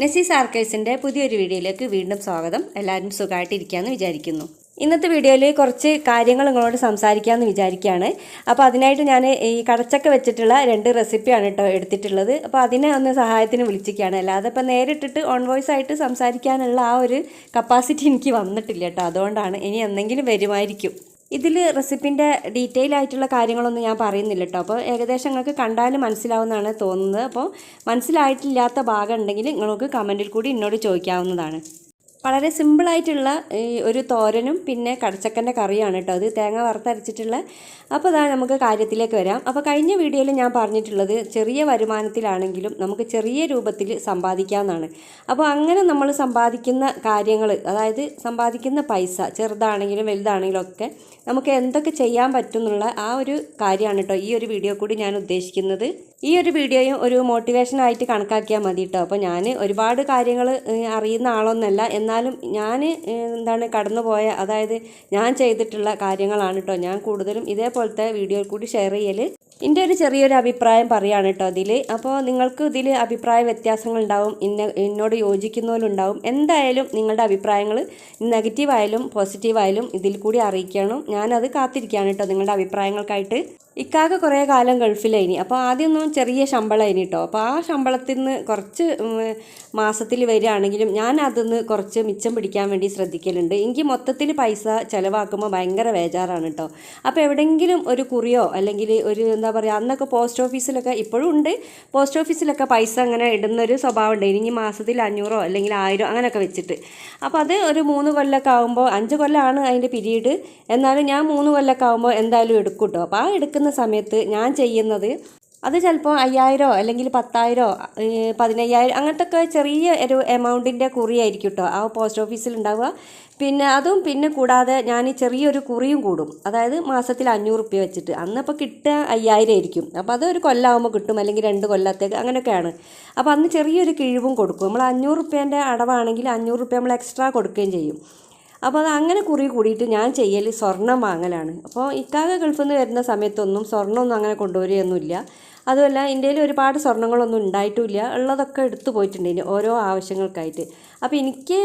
നെസീസ് ആർക്കേഴ്സിന്റെ പുതിയൊരു വീഡിയോയിലേക്ക് വീണ്ടും സ്വാഗതം. എല്ലാവരും സുഖമായിട്ടിരിക്കുകയെന്ന് വിചാരിക്കുന്നു. ഇന്നത്തെ വീഡിയോയിൽ കുറച്ച് കാര്യങ്ങൾ നിങ്ങളോട് സംസാരിക്കാമെന്ന് വിചാരിക്കുകയാണ് അപ്പോൾ അതിനായിട്ട് ഞാൻ ഈ കടച്ചക്ക വെച്ചിട്ടുള്ള രണ്ട് റെസിപ്പിയാണ് കേട്ടോ എടുത്തിട്ടുള്ളത്. അപ്പോൾ അതിനെ ഒന്ന് സഹായത്തിന് വിളിച്ചിരിക്കുകയാണ്. അല്ലാതെ ഇപ്പോൾ നേരിട്ടിട്ട് ഓൺ വോയിസ് ആയിട്ട് സംസാരിക്കാനുള്ള ആ ഒരു കപ്പാസിറ്റി എനിക്ക് വന്നിട്ടില്ല കേട്ടോ അതുകൊണ്ടാണ് ഇനി എന്തെങ്കിലും വരുമായിരിക്കും. ഇതിൽ റെസിപ്പിന്റെ ഡീറ്റെയിൽ ആയിട്ടുള്ള കാര്യങ്ങളൊന്നും ഞാൻ പറയുന്നില്ല കേട്ടോ അപ്പോൾ ഏകദേശം നിങ്ങൾക്ക് കണ്ടാലും മനസ്സിലാവുന്നതാണ് തോന്നുന്നത്. അപ്പോൾ മനസ്സിലായിട്ടില്ലാത്ത ഭാഗം ഉണ്ടെങ്കിൽ നിങ്ങൾക്ക് കമന്റിൽ കൂടി എന്നോട് ചോദിക്കാവുന്നതാണ്. വളരെ സിമ്പിളായിട്ടുള്ള ഈ ഒരു തോരനും പിന്നെ കടച്ചക്കന്റെ കറിയാണ് കേട്ടോ അത് തേങ്ങ വറുത്തരച്ചിട്ടുള്ള. അപ്പോൾ അതാണ് നമുക്ക് കാര്യത്തിലേക്ക് വരാം. അപ്പോൾ കഴിഞ്ഞ വീഡിയോയിൽ ഞാൻ പറഞ്ഞിട്ടുള്ളത് ചെറിയ വരുമാനത്തിലാണെങ്കിലും നമുക്ക് ചെറിയ രൂപത്തിൽ സമ്പാദിക്കാമെന്നാണ് അപ്പോൾ അങ്ങനെ നമ്മൾ സമ്പാദിക്കുന്ന കാര്യങ്ങൾ അതായത് സമ്പാദിക്കുന്ന പൈസ ചെറുതാണെങ്കിലും വലുതാണെങ്കിലും ഒക്കെ നമുക്ക് എന്തൊക്കെ ചെയ്യാൻ പറ്റും എന്നുള്ള ആ ഒരു കാര്യമാണ് കേട്ടോ ഈ ഒരു വീഡിയോ കൂടി ഞാൻ ഉദ്ദേശിക്കുന്നത്. ഈ ഒരു വീഡിയോയും ഒരു മോട്ടിവേഷനായിട്ട് കണക്കാക്കിയാൽ മതി കേട്ടോ അപ്പോൾ ഞാൻ ഒരുപാട് കാര്യങ്ങൾ അറിയുന്ന ആളൊന്നല്ല. എന്നാലും ഞാൻ എന്താണ് കടന്നുപോയ അതായത് ഞാൻ ചെയ്തിട്ടുള്ള കാര്യങ്ങളാണ് കേട്ടോ ഞാൻ കൂടുതലും ഇതേപോലത്തെ വീഡിയോയിൽ കൂടി ഷെയർ ചെയ്യൽ എന്റെ ഒരു ചെറിയൊരു അഭിപ്രായം പറയുകയാണ് കേട്ടോ അതിൽ അപ്പോൾ നിങ്ങൾക്ക് ഇതിൽ അഭിപ്രായ വ്യത്യാസങ്ങൾ ഉണ്ടാവും ഇന്ന എന്നോട് യോജിക്കുന്നവരുണ്ടാവും എന്തായാലും നിങ്ങളുടെ അഭിപ്രായങ്ങൾ നെഗറ്റീവായാലും പോസിറ്റീവായാലും ഇതിൽ കൂടി അറിയിക്കണം. ഞാനത് കാത്തിരിക്കുകയാണ് കേട്ടോ നിങ്ങളുടെ അഭിപ്രായങ്ങൾക്കായിട്ട്. ഇക്കാക്ക് കുറേ കാലം ഗൾഫിലായിനി. അപ്പോൾ ആദ്യമൊന്നും ചെറിയ ശമ്പളമായിനി കേട്ടോ. അപ്പോൾ ആ ശമ്പളത്തിൽ നിന്ന് കുറച്ച് മാസത്തിൽ വരികയാണെങ്കിലും ഞാൻ അതിന്ന് കുറച്ച് മിച്ചം പിടിക്കാൻ വേണ്ടി ശ്രദ്ധിക്കലുണ്ട്. എനിക്ക് മൊത്തത്തിൽ പൈസ ചിലവാക്കുമ്പോൾ ഭയങ്കര വേജാറാണ് കേട്ടോ. അപ്പോൾ എവിടെയെങ്കിലും ഒരു കുറിയോ അല്ലെങ്കിൽ ഒരു എന്താ പറയുക അന്നൊക്കെ പോസ്റ്റ് ഓഫീസിലൊക്കെ ഇപ്പോഴും ഉണ്ട്. പോസ്റ്റ് ഓഫീസിലൊക്കെ പൈസ അങ്ങനെ ഇടുന്നൊരു സ്വഭാവം ഉണ്ട് ഇനി മാസത്തിൽ അഞ്ഞൂറോ അല്ലെങ്കിൽ ആയിരം അങ്ങനെയൊക്കെ വെച്ചിട്ട്. അപ്പോൾ അത് ഒരു മൂന്ന് കൊല്ലമൊക്കെ ആകുമ്പോൾ അഞ്ച് കൊല്ലമാണ് അതിന്റെ പിരീഡ്. എന്നാലും ഞാൻ മൂന്ന് കൊല്ലമൊക്കെ ആകുമ്പോൾ എന്തായാലും എടുക്കും കേട്ടോ അപ്പോൾ ആ എടുക്കുന്ന സമയത്ത് ഞാൻ ചെയ്യുന്നത് അത് ചിലപ്പോൾ അയ്യായിരോ അല്ലെങ്കിൽ പത്തായിരോ പതിനയ്യായിരം അങ്ങനത്തെ ഒക്കെ ചെറിയ ഒരു എമൗണ്ടിന്റെ കുറിയായിരിക്കും കേട്ടോ ആ പോസ്റ്റ് ഓഫീസിൽ ഉണ്ടാവുക. പിന്നെ അതും പിന്നെ കൂടാതെ ഞാൻ ചെറിയൊരു കുറിയും കൂടും. അതായത് മാസത്തിൽ അഞ്ഞൂറ് റുപ്യ വെച്ചിട്ട്. അന്നപ്പോൾ കിട്ടുക അയ്യായിരം ആയിരിക്കും. അപ്പോൾ അതൊരു കൊല്ലാവുമ്പോൾ കിട്ടും. അല്ലെങ്കിൽ രണ്ട് കൊല്ലത്തേക്ക് അങ്ങനെയൊക്കെയാണ്. അപ്പോൾ അന്ന് ചെറിയൊരു കിഴിവും കൊടുക്കും. നമ്മൾ അഞ്ഞൂറ് റുപ്യേന്റെ അടവാണെങ്കിൽ അഞ്ഞൂറ് റുപ്യ നമ്മൾ എക്സ്ട്രാ കൊടുക്കുകയും ചെയ്യും. അപ്പോൾ അത് അങ്ങനെ കുറി കൂടിയിട്ട് ഞാൻ ചെയ്യൽ സ്വർണം വാങ്ങലാണ്. അപ്പോൾ ഇക്കാക ഗൾഫിൽ നിന്ന് വരുന്ന സമയത്തൊന്നും സ്വർണമൊന്നും അങ്ങനെ കൊണ്ടുവരികയൊന്നുമില്ല. അതുമല്ല ഇന്ത്യയിൽ ഒരുപാട് സ്വർണങ്ങളൊന്നും ഉണ്ടായിട്ടുമില്ല ഉള്ളതൊക്കെ എടുത്തു പോയിട്ടുണ്ടെങ്കിൽ ഓരോ ആവശ്യങ്ങൾക്കായിട്ട്. അപ്പോൾ എനിക്ക്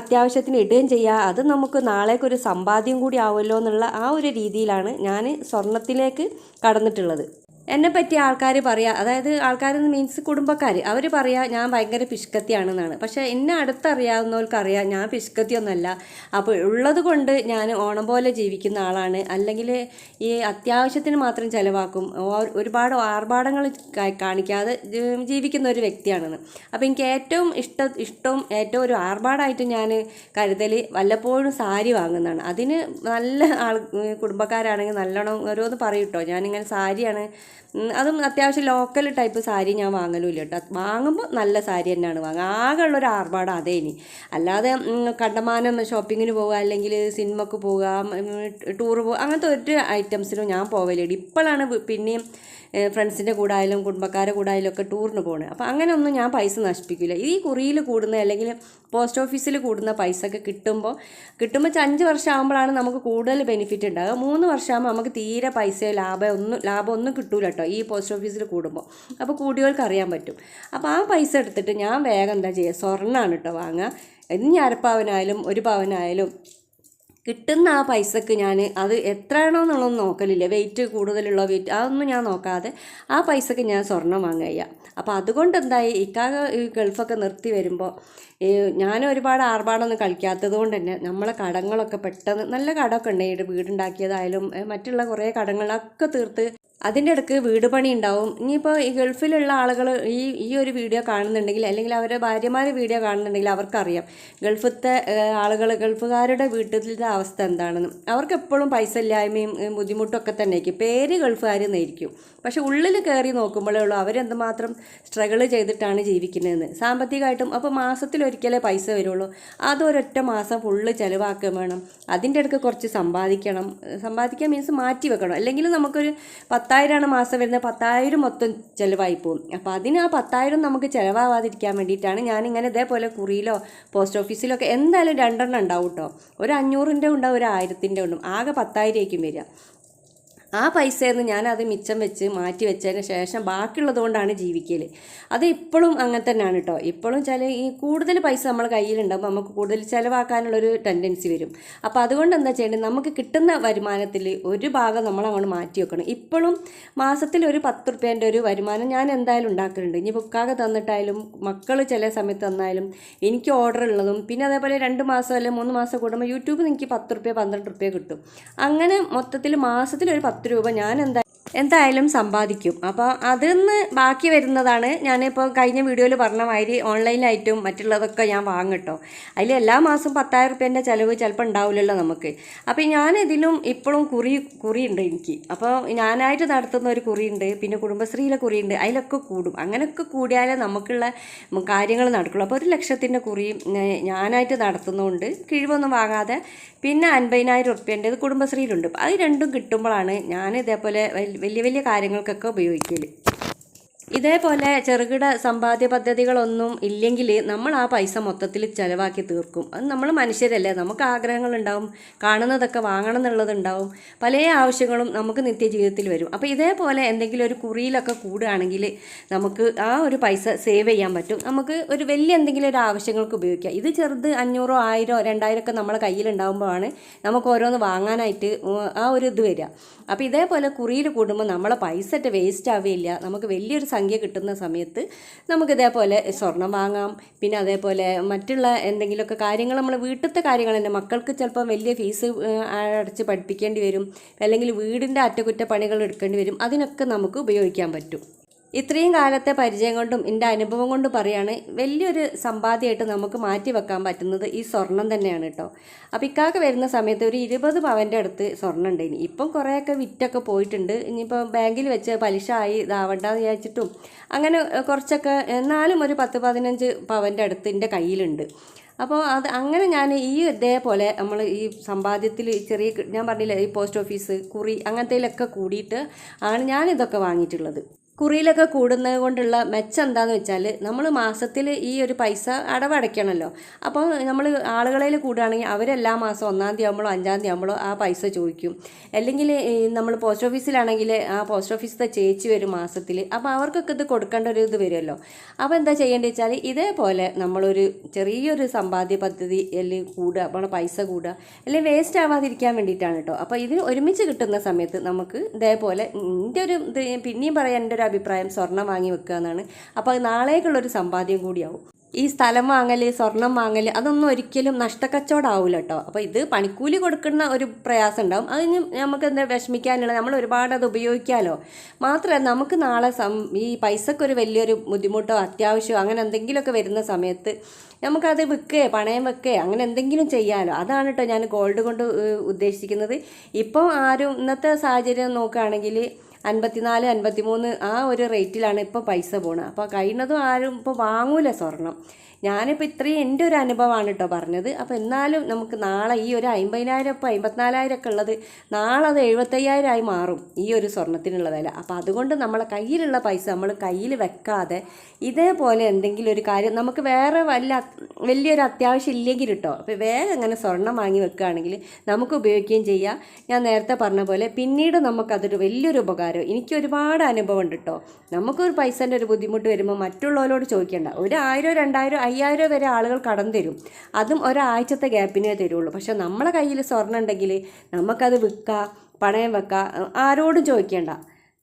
അത്യാവശ്യത്തിന് ഇടുകയും ചെയ്യുക അത് നമുക്ക് നാളേക്കൊരു സമ്പാദ്യം കൂടി ആവുമല്ലോ എന്നുള്ള ആ ഒരു രീതിയിലാണ് ഞാൻ സ്വർണത്തിലേക്ക് കടന്നിട്ടുള്ളത്. എന്നെ പറ്റി ആൾക്കാർ പറയുക അതായത് ആൾക്കാർ മീൻസ് കുടുംബക്കാർ അവർ പറയുക ഞാൻ ഭയങ്കര പിഷ്കത്തിയാണെന്നാണ് പക്ഷേ എന്നെ അടുത്തറിയാവുന്നവർക്ക് അറിയാം ഞാൻ പിഷ്കത്തിയൊന്നുമല്ല അപ്പോൾ ഉള്ളത് കൊണ്ട് ഞാൻ ഓണം പോലെ ജീവിക്കുന്ന ആളാണ്. അല്ലെങ്കിൽ ഈ അത്യാവശ്യത്തിന് മാത്രം ചിലവാക്കും. ഒരുപാട് ആർഭാടങ്ങൾ കാണിക്കാതെ ജീവിക്കുന്ന ഒരു വ്യക്തിയാണെന്ന്. അപ്പോൾ എനിക്ക് ഏറ്റവും ഇഷ്ട ഇഷ്ടവും ഏറ്റവും ഒരു ആർഭാടായിട്ട് ഞാൻ കരുതൽ വല്ലപ്പോഴും സാരി വാങ്ങുന്നതാണ്. അതിന് നല്ല ആൾ കുടുംബക്കാരാണെങ്കിൽ നല്ലോണം ഓരോന്ന് പറയും കേട്ടോ. ഞാനിങ്ങനെ സാരിയാണ് അതും അത്യാവശ്യം ലോക്കൽ ടൈപ്പ് സാരി ഞാൻ വാങ്ങലുമില്ല കേട്ടോ. വാങ്ങുമ്പോൾ നല്ല സാരി തന്നെയാണ് വാങ്ങുക. ആകെ ഒരു ആർഭാടം അതേ ഇനി. അല്ലാതെ കണ്ടമാനം ഷോപ്പിങ്ങിന് പോവുക അല്ലെങ്കിൽ സിനിമക്ക് പോവുക ടൂർ പോകുക അങ്ങനത്തെ ഒരു ഐറ്റംസിനും ഞാൻ പോവലുണ്ട്. ഇപ്പോഴാണ് പിന്നെയും ഫ്രണ്ട്സിന്റെ കൂടെ ആയാലും കുടുംബക്കാരുടെ കൂടെ ആയാലും ഒക്കെ ടൂറിന് പോകണേ അപ്പോൾ അങ്ങനെ ഒന്നും ഞാൻ പൈസ നശിപ്പിക്കില്ല ഈ കുറിയിൽ കൂടുന്ന അല്ലെങ്കിൽ പോസ്റ്റ് ഓഫീസിൽ കൂടുന്ന പൈസ ഒക്കെ കിട്ടുമ്പോൾ കിട്ടുമ്പോൾ അഞ്ച് വർഷം ആകുമ്പോഴാണ് നമുക്ക് കൂടുതൽ ബെനിഫിറ്റ് ഉണ്ടാകുക മൂന്ന് വർഷമാകുമ്പോൾ നമുക്ക് തീരെ പൈസ ലാഭം ഒന്നും ലാഭം ഒന്നും കിട്ടൂല കേട്ടോ ഈ പോസ്റ്റ് ഓഫീസിൽ കൂടുമ്പോൾ അപ്പോൾ കൂടിയവർക്ക് അറിയാൻ പറ്റും. അപ്പോൾ ആ പൈസ എടുത്തിട്ട് ഞാൻ വേഗം എന്താ ചെയ്യുക സ്വർണമാണ് കേട്ടോ വാങ്ങുക ഇനി അരപ്പവനായാലും ഒരു പവനായാലും കിട്ടുന്ന ആ പൈസക്ക് ഞാൻ അത് എത്രയാണോ എന്നുള്ളതൊന്നും നോക്കലില്ല. വെയിറ്റ് കൂടുതലുള്ള വെയിറ്റ് അതൊന്നും ഞാൻ നോക്കാതെ ആ പൈസക്ക് ഞാൻ സ്വർണം വാങ്ങുക അപ്പോൾ അതുകൊണ്ട് എന്തായി ഇക്കാക ഈ ഗൾഫൊക്കെ നിർത്തി വരുമ്പോൾ ഞാൻ ഒരുപാട് ആർഭാടമൊന്നും കളിക്കാത്തത് കൊണ്ട് തന്നെ നമ്മളെ കടങ്ങളൊക്കെ പെട്ടെന്ന് നല്ല കടമൊക്കെ ഉണ്ട്. വീടുണ്ടാക്കിയതായാലും മറ്റുള്ള കുറേ കടങ്ങളൊക്കെ തീർത്ത് അതിന്റെ ഇടയ്ക്ക് വീട് പണി ഉണ്ടാവും. ഇനിയിപ്പോൾ ഈ ഗൾഫിലുള്ള ആളുകൾ ഈ ഈ ഒരു വീഡിയോ കാണുന്നുണ്ടെങ്കിൽ അല്ലെങ്കിൽ അവരുടെ ഭാര്യമാർ വീഡിയോ കാണുന്നുണ്ടെങ്കിൽ അവർക്കറിയാം. ഗൾഫത്തെ ആളുകൾ ഗൾഫുകാരുടെ വീട്ടിലത്തെ അവസ്ഥ എന്താണെന്ന്. അവർക്ക് എപ്പോഴും പൈസ ഇല്ലായ്മയും ബുദ്ധിമുട്ടൊക്കെ തന്നെ ആയിരിക്കും പേര് ഗൾഫുകാർ എന്നായിരിക്കും. പക്ഷെ ഉള്ളിൽ കയറി നോക്കുമ്പോഴേ ഉള്ളൂ അവരെന്തുമാത്രം സ്ട്രഗിൾ ചെയ്തിട്ടാണ് ജീവിക്കുന്നതെന്ന്. സാമ്പത്തികമായിട്ടും അപ്പോൾ മാസത്തിലൊരിക്കലേ പൈസ വരുള്ളൂ. അതൊരൊറ്റ മാസം ഫുള്ള് ചിലവാക്കുകയും വേണം. അതിന്റെ ഇടയ്ക്ക് കുറച്ച് സമ്പാദിക്കണം. സമ്പാദിക്കാൻ മീൻസ് മാറ്റി വെക്കണം. അല്ലെങ്കിൽ നമുക്കൊരു പത്തായിരമാണ് മാസം വരുന്നത്. പത്തായിരം മൊത്തം ചിലവായി പോകും അപ്പോൾ അതിന് ആ പത്തായിരം നമുക്ക് ചിലവാകാതിരിക്കാൻ വേണ്ടിയിട്ടാണ് ഞാനിങ്ങനെ ഇതേപോലെ കുറിയിലോ പോസ്റ്റ് ഓഫീസിലോ ഒക്കെ എന്തായാലും രണ്ടെണ്ണം ഉണ്ടാവും കേട്ടോ ഒരു അഞ്ഞൂറിന്റെ ഉണ്ടാവും ഒരു ആയിരത്തിന്റെ ഉണ്ടാവും. ആകെ പത്തായിരമായിരിക്കും വരിക. ആ പൈസയിൽ നിന്ന് ഞാനത് മിച്ചം വെച്ച് മാറ്റി വെച്ചതിന് ശേഷം ബാക്കിയുള്ളത് കൊണ്ടാണ് ജീവിക്കൽ അത് ഇപ്പോഴും അങ്ങനെ തന്നെയാണ് കേട്ടോ ഇപ്പോഴും ചില ഈ കൂടുതൽ പൈസ നമ്മൾ കയ്യിലുണ്ടാകുമ്പോൾ നമുക്ക് കൂടുതൽ ചിലവാക്കാനുള്ളൊരു ടെൻഡൻസി വരും. അപ്പോൾ അതുകൊണ്ട് എന്താ ചെയ്യേണ്ടത് നമുക്ക് കിട്ടുന്ന വരുമാനത്തിൽ ഒരു ഭാഗം നമ്മൾ അങ്ങോട്ട് മാറ്റി വെക്കണം. ഇപ്പോഴും മാസത്തിൽ ഒരു പത്ത് റുപ്യേന്റെ ഒരു വരുമാനം ഞാൻ എന്തായാലും ഉണ്ടാക്കുന്നുണ്ട് ഇനി ബുക്കാകെ തന്നിട്ടായാലും മക്കൾ ചില സമയത്ത് തന്നാലും എനിക്ക് ഓർഡർ ഉള്ളതും പിന്നെ അതേപോലെ രണ്ട് മാസം അല്ലെങ്കിൽ മൂന്ന് മാസം കൂടുമ്പോൾ യൂട്യൂബിൽ എനിക്ക് പത്ത് റുപ്യ പന്ത്രണ്ട് റുപ്യ കിട്ടും. അങ്ങനെ മൊത്തത്തിൽ മാസത്തിൽ ഒരു പത്ത് രൂപ ഞാൻ എന്താ എന്തായാലും സമ്പാദിക്കും. അപ്പോൾ അതിൽ നിന്ന് ബാക്കി വരുന്നതാണ് ഞാനിപ്പോൾ കഴിഞ്ഞ വീഡിയോയിൽ പറഞ്ഞ മാതിരി ഓൺലൈനായിട്ടും മറ്റുള്ളതൊക്കെ ഞാൻ വാങ്ങട്ടോ അതിൽ എല്ലാ മാസവും പത്തായിരം റുപ്യേന്റെ ചിലവ് ചിലപ്പോൾ ഉണ്ടാവില്ലല്ലോ നമുക്ക്. അപ്പോൾ ഞാൻ ഇതിലും ഇപ്പോഴും കുറി കുറിയുണ്ട് എനിക്ക്. അപ്പോൾ ഞാനായിട്ട് നടത്തുന്ന ഒരു കുറിയുണ്ട് പിന്നെ കുടുംബശ്രീയിലെ കുറിയുണ്ട് അതിലൊക്കെ കൂടും. അങ്ങനെയൊക്കെ കൂടിയാലേ നമുക്കുള്ള കാര്യങ്ങൾ നടക്കുള്ളൂ. അപ്പോൾ ഒരു ലക്ഷത്തിന്റെ കുറി ഏഹ്, ഞാനായിട്ട് നടത്തുന്നതുകൊണ്ട് കിഴിവൊന്നും വാങ്ങാതെ പിന്നെ അൻപതിനായിരം ഇത് കുടുംബശ്രീയിലുണ്ട്. അത് രണ്ടും കിട്ടുമ്പോഴാണ് ഞാൻ ഇതേപോലെ വലിയ വലിയ കാര്യങ്ങൾക്കൊക്കെ ഉപയോഗിക്കൽ ഇതേപോലെ ചെറുകിട സമ്പാദ്യ പദ്ധതികളൊന്നും ഇല്ലെങ്കിൽ നമ്മൾ ആ പൈസ മൊത്തത്തിൽ ചിലവാക്കി തീർക്കും. അത് നമ്മൾ മനുഷ്യരല്ലേ. നമുക്ക് ആഗ്രഹങ്ങളുണ്ടാവും കാണുന്നതൊക്കെ വാങ്ങണം എന്നുള്ളതുണ്ടാവും. പല ആവശ്യങ്ങളും നമുക്ക് നിത്യജീവിതത്തിൽ വരും. അപ്പോൾ ഇതേപോലെ എന്തെങ്കിലും ഒരു കുറിയിലൊക്കെ കൂടുകയാണെങ്കിൽ നമുക്ക് ആ ഒരു പൈസ സേവ് ചെയ്യാൻ പറ്റും. നമുക്ക് ഒരു വലിയ എന്തെങ്കിലും ഒരു ആവശ്യങ്ങൾക്ക് ഉപയോഗിക്കാം. ഇത് ചെറുത് അഞ്ഞൂറോ ആയിരോ രണ്ടായിരം ഒക്കെ നമ്മളെ കയ്യിലുണ്ടാകുമ്പോഴാണ് നമുക്ക് ഓരോന്ന് വാങ്ങാനായിട്ട് ആ ഒരു ഇത് വരിക. അപ്പോൾ ഇതേപോലെ കുറിയിൽ കൂടുമ്പോൾ നമ്മളെ പൈസ വേസ്റ്റ് ആവുകയില്ല. നമുക്ക് വലിയൊരു സംഖ്യ കിട്ടുന്ന സമയത്ത് നമുക്ക് ഇതേപോലെ സ്വർണം വാങ്ങാം. പിന്നെ അതേപോലെ മറ്റുള്ള എന്തെങ്കിലുമൊക്കെ കാര്യങ്ങൾ നമ്മൾ വീട്ടിലത്തെ കാര്യങ്ങൾ തന്നെ. മക്കൾക്ക് ചിലപ്പോൾ വലിയ ഫീസ് അടച്ച് പഠിപ്പിക്കേണ്ടി വരും. അല്ലെങ്കിൽ വീടിന്റെ അറ്റകുറ്റപ്പണികൾ എടുക്കേണ്ടി വരും. അതിനൊക്കെ നമുക്ക് ഉപയോഗിക്കാൻ പറ്റും. ഇത്രയും കാലത്തെ പരിചയം കൊണ്ടും എന്റെ അനുഭവം കൊണ്ടും പറയാണ് വലിയൊരു സമ്പാദ്യമായിട്ട് നമുക്ക് മാറ്റി വെക്കാൻ പറ്റുന്നത് ഈ സ്വർണം തന്നെയാണ് കേട്ടോ. അപ്പോൾ ഇക്കാക്ക് വരുന്ന സമയത്ത് ഒരു ഇരുപത് പവന്റെ അടുത്ത് സ്വർണം ഉണ്ട് ഇനി. ഇപ്പം കുറേയൊക്കെ വിറ്റൊക്കെ പോയിട്ടുണ്ട്. ഇനിയിപ്പോൾ ബാങ്കിൽ വെച്ച് പലിശ ആയി ഇതാവണ്ടെന്ന് വിചാരിച്ചിട്ടും അങ്ങനെ കുറച്ചൊക്കെ എന്നാലും ഒരു പത്ത് പതിനഞ്ച് പവന്റെ അടുത്ത് എന്റെ കയ്യിലുണ്ട്. അപ്പോൾ അത് അങ്ങനെ ഞാൻ ഈ ഇതേപോലെ നമ്മൾ ഈ സമ്പാദ്യത്തിൽ ചെറിയ ഞാൻ പറഞ്ഞില്ല ഈ പോസ്റ്റ് ഓഫീസ് കുറി അങ്ങനത്തേലൊക്കെ കൂടിയിട്ട് ആണ് ഞാനിതൊക്കെ വാങ്ങിയിട്ടുള്ളത്. കുറിയിലൊക്കെ കൂടുന്നത് കൊണ്ടുള്ള മെച്ചം എന്താണെന്ന് വെച്ചാൽ നമ്മൾ മാസത്തിൽ ഈ ഒരു പൈസ അടവടയ്ക്കണമല്ലോ അപ്പോൾ നമ്മൾ ആളുകളിൽ കൂടുകയാണെങ്കിൽ അവരെല്ലാ മാസം ഒന്നാം തീയതി ആകുമ്പോഴോ അഞ്ചാം തീയതി ആകുമ്പോഴോ ആ പൈസ ചോദിക്കും. അല്ലെങ്കിൽ നമ്മൾ പോസ്റ്റ് ഓഫീസിലാണെങ്കിൽ ആ പോസ്റ്റ് ഓഫീസിലെ ചേച്ചി വരും മാസത്തിൽ അപ്പോൾ അവർക്കൊക്കെ ഇത് കൊടുക്കേണ്ട ഒരു ഇത് വരുമല്ലോ. അപ്പോൾ എന്താ ചെയ്യേണ്ടത് വെച്ചാൽ ഇതേപോലെ നമ്മളൊരു ചെറിയൊരു സമ്പാദ്യ പദ്ധതി അല്ലെങ്കിൽ കൂടുക നമ്മളെ പൈസ കൂടുക അല്ലെങ്കിൽ വേസ്റ്റ് ആവാതിരിക്കാൻ വേണ്ടിയിട്ടാണ് കേട്ടോ അപ്പോൾ ഇതിന് ഒരുമിച്ച് കിട്ടുന്ന സമയത്ത് നമുക്ക് ഇതേപോലെ എന്റെ ഒരു പിന്നെയും പറയാൻ എന്റെ ഒരു അഭിപ്രായം സ്വർണം വാങ്ങി വെക്കുക എന്നാണ്. അപ്പോൾ അത് നാളേക്കുള്ളൊരു സമ്പാദ്യം കൂടിയാവും. ഈ സ്ഥലം വാങ്ങൽ സ്വർണം വാങ്ങൽ അതൊന്നും ഒരിക്കലും നഷ്ടക്കച്ചവടമാവില്ല കേട്ടോ അപ്പോൾ ഇത് പണിക്കൂലി കൊടുക്കുന്ന ഒരു പ്രയാസം ഉണ്ടാവും. അതിന് നമുക്ക് എന്താ വിഷമിക്കാനുള്ള നമ്മൾ ഒരുപാട് അത് ഉപയോഗിക്കാമല്ലോ മാത്രമല്ല നമുക്ക് നാളെ സം ഈ പൈസക്കൊരു വലിയൊരു ബുദ്ധിമുട്ടോ അത്യാവശ്യമോ അങ്ങനെ എന്തെങ്കിലുമൊക്കെ വരുന്ന സമയത്ത് നമുക്കത് വെക്കേ പണയം വെക്കേ അങ്ങനെ എന്തെങ്കിലും ചെയ്യാമല്ലോ അതാണ് കേട്ടോ ഞാൻ ഗോൾഡ് കൊണ്ട് ഉദ്ദേശിക്കുന്നത്. ഇപ്പോൾ ആരും ഇന്നത്തെ സാഹചര്യം നോക്കുകയാണെങ്കിൽ അൻപത്തിനാല് അൻപത്തിമൂന്ന് ആ ഒരു റേറ്റിലാണ് ഇപ്പോൾ പൈസ പോണത്. അപ്പോൾ കഴിയുന്നതും ആരും ഇപ്പോൾ വാങ്ങൂല സ്വർണം. ഞാനിപ്പോൾ ഇത്രയും എന്റെ ഒരു അനുഭവമാണ് കേട്ടോ പറഞ്ഞത്. അപ്പോൾ എന്നാലും നമുക്ക് നാളെ ഈ ഒരു അമ്പതിനായിരം ഇപ്പോൾ അമ്പത്തിനാലായിരം ഒക്കെ ഉള്ളത് നാളെ അത് എഴുപത്തയ്യായിരം ആയി മാറും ഈ ഒരു സ്വർണത്തിനുള്ള വില. അപ്പോൾ അതുകൊണ്ട് നമ്മളെ കയ്യിലുള്ള പൈസ നമ്മൾ കയ്യിൽ വെക്കാതെ ഇതേപോലെ എന്തെങ്കിലും ഒരു കാര്യം നമുക്ക് വേറെ വല്ല വലിയൊരു അത്യാവശ്യം ഇല്ലെങ്കിൽ കേട്ടോ. അപ്പോൾ വേഗം അങ്ങനെ സ്വർണം വാങ്ങി വെക്കുകയാണെങ്കിൽ നമുക്ക് ഉപയോഗിക്കുകയും ചെയ്യാം. ഞാൻ നേരത്തെ പറഞ്ഞ പോലെ പിന്നീട് നമുക്കതൊരു വലിയൊരു ഉപകാരം എനിക്ക് ഒരുപാട് അനുഭവം ഉണ്ട് കേട്ടോ നമുക്കൊരു പൈസേന്റെ ഒരു ബുദ്ധിമുട്ട് വരുമ്പോൾ മറ്റുള്ളവരോട് ചോദിക്കേണ്ട. ഒരു ആയിരം രണ്ടായിരം അയ്യായിരം വരെ ആളുകൾ കടം തരും അതും ഒരാഴ്ചത്തെ ഗ്യാപ്പിനേ തരുള്ളൂ. പക്ഷേ നമ്മളെ കയ്യിൽ സ്വർണം ഉണ്ടെങ്കിൽ നമുക്കത് വിൽക്കാം പണയം വെക്കാം ആരോടും ചോദിക്കേണ്ട.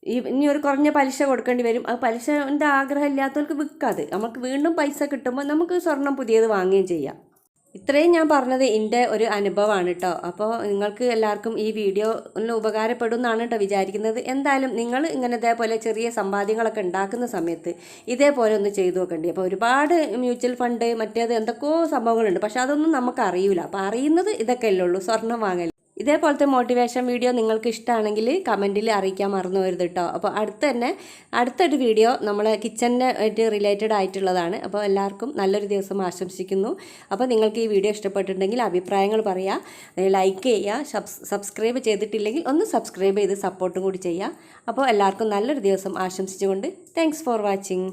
ഈ ഇനി ഒരു കുറഞ്ഞ പലിശ കൊടുക്കേണ്ടി വരും. ആ പലിശന്റെ ആഗ്രഹം ഇല്ലാത്തവർക്ക് വിൽക്കാതെ നമുക്ക് വീണ്ടും പൈസ കിട്ടുമ്പോൾ നമുക്ക് സ്വർണം പുതിയത് വാങ്ങുകയും ചെയ്യാം. ഇത്രയും ഞാൻ പറഞ്ഞത് എന്റെ ഒരു അനുഭവമാണ് കേട്ടോ അപ്പോൾ നിങ്ങൾക്ക് എല്ലാവർക്കും ഈ വീഡിയോ ഒന്ന് ഉപകാരപ്പെടും എന്നാണ് കേട്ടോ വിചാരിക്കുന്നത്. എന്തായാലും നിങ്ങൾ ഇങ്ങനെ ഇതേപോലെ ചെറിയ സമ്പാദ്യങ്ങളൊക്കെ ഉണ്ടാക്കുന്ന സമയത്ത് ഇതേപോലെ ഒന്ന് ചെയ്തു നോക്കണ്ടേ. അപ്പോൾ ഒരുപാട് മ്യൂച്വൽ ഫണ്ട് മറ്റേത് എന്തൊക്കെയോ സംഭവങ്ങളുണ്ട്. പക്ഷേ അതൊന്നും നമുക്ക് അറിയില്ല അപ്പോൾ അറിയുന്നത് ഇതൊക്കെയല്ലേ ഉള്ളൂ. സ്വർണം വാങ്ങൽ. ഇതേപോലത്തെ മോട്ടിവേഷൻ വീഡിയോ നിങ്ങൾക്ക് ഇഷ്ടമാണെങ്കിൽ കമന്റിൽ അറിയിക്കാൻ മറന്നു വരുത് കേട്ടോ. അപ്പോൾ അടുത്ത് തന്നെ അടുത്തൊരു വീഡിയോ നമ്മൾ കിച്ചണിനെ ആയിട്ട് റിലേറ്റഡ് ആയിട്ടുള്ളതാണ്. അപ്പോൾ എല്ലാവർക്കും നല്ലൊരു ദിവസം ആശംസിക്കുന്നു. അപ്പോൾ നിങ്ങൾക്ക് ഈ വീഡിയോ ഇഷ്ടപ്പെട്ടിട്ടുണ്ടെങ്കിൽ അഭിപ്രായങ്ങൾ പറയുക ലൈക്ക് ചെയ്യുക സബ്സ്ക്രൈബ് ചെയ്തിട്ടില്ലെങ്കിൽ ഒന്ന് സബ്സ്ക്രൈബ് ചെയ്ത് സപ്പോർട്ടും കൂടി ചെയ്യുക അപ്പോൾ എല്ലാവർക്കും നല്ലൊരു ദിവസം ആശംസിച്ചുകൊണ്ട് താങ്ക്സ് ഫോർ വാച്ചിങ്